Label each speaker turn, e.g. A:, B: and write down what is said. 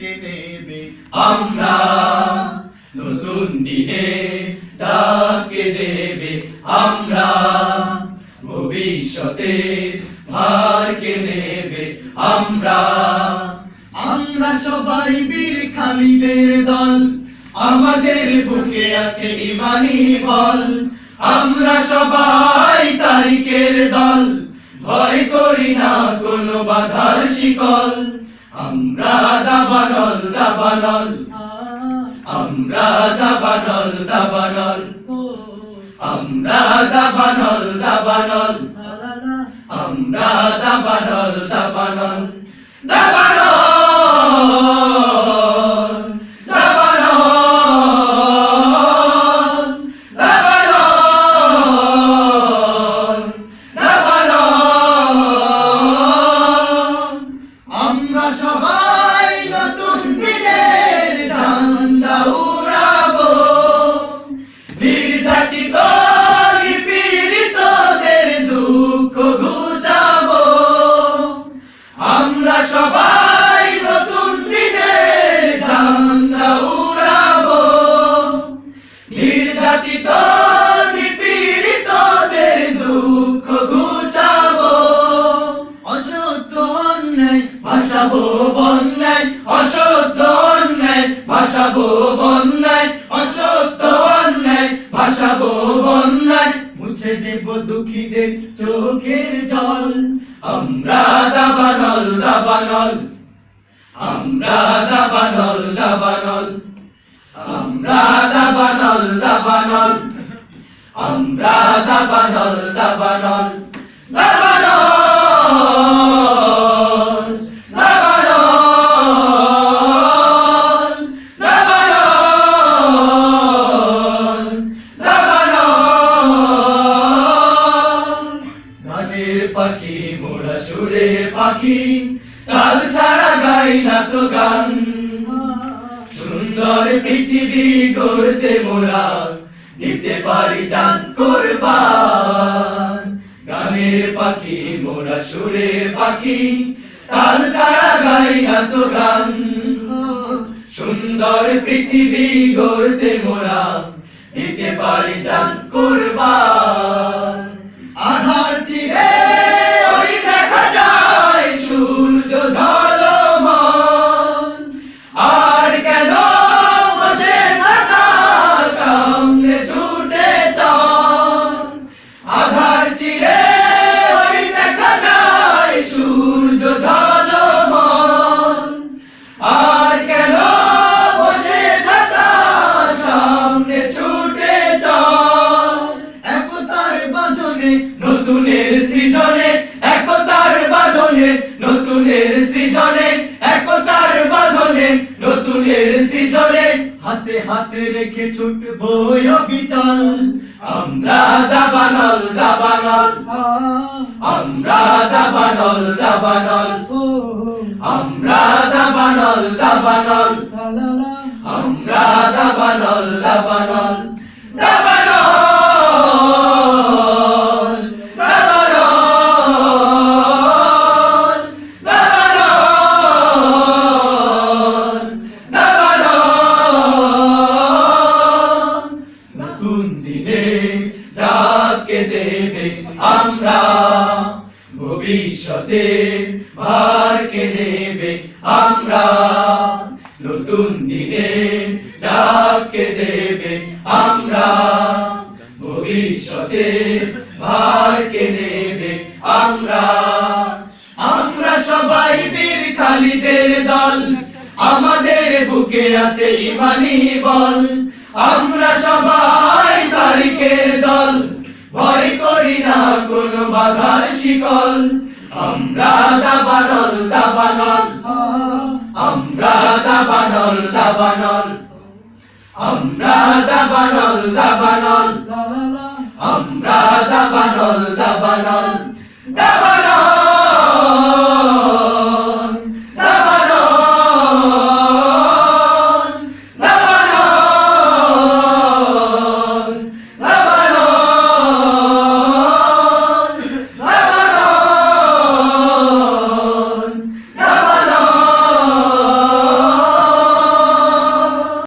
A: কে নেবে
B: আমরা নতুন দিনে ডাকে দেবে। আমরা ভবিষ্যতে ভারকে নেবে? আমরা
A: আমরা সবাই বীর খালিদের দল।
B: আমাদের বুকে আছে ইমানি বল। আমরা সবাই তারিখের দল। ভয় করি না কোনো বাধার শিকল। আমরা দাবানল দাবানল। আমরা দাবানল দাবানল। আমরা দাবানল দাবানল। আমরা দাবানল de dor. দেব দুঃখীদের চোখের জল। আমরা দাবানল দাবানল। আমরা দাবানল দাবানল। আমরা দাবানল দাবানল। আমরা দাবানল পাখি, কাল ছাড়া গাই না তো গান। সুন্দর পৃথিবী গড়তে মোরা দিতে পারি জান কোরবান। গানের পাখি, মোরা সুরের পাখি, কাল ছাড়া গাই না তো গান। সুন্দর পৃথিবী গড়তে মোরা দিতে পারি জান কোরবান। নতুনের সৃজনে, একতার বাঁধনে, নতুনের সৃজনে, একতার বাঁধনে, নতুনের সৃজনে।
A: হাতে হাতে রেখে ছুটবো অবিচল।
B: আমরা দাবানল দাবানল। আমরা দাবানল দাবানল। আমরা দাবানল দাবানল। আমরা দাবানল দাবানল। ভবিষ্যতে ভারকে নেবে আমরা? নতুন দিনে ডাকে দেবে আমরা? ভবিষ্যতে ভারকে নেবে আমরা? আমরা সবাই বীর খালিদের দল। আমাদের বুকে আছে ইমানি বল। আমরা সবাই তারিখের দল। ভয় করি না কোনো বাধার শিকল। আমরা দাবানল দাবানল। আমরা দাবানল দাবানল। আমরা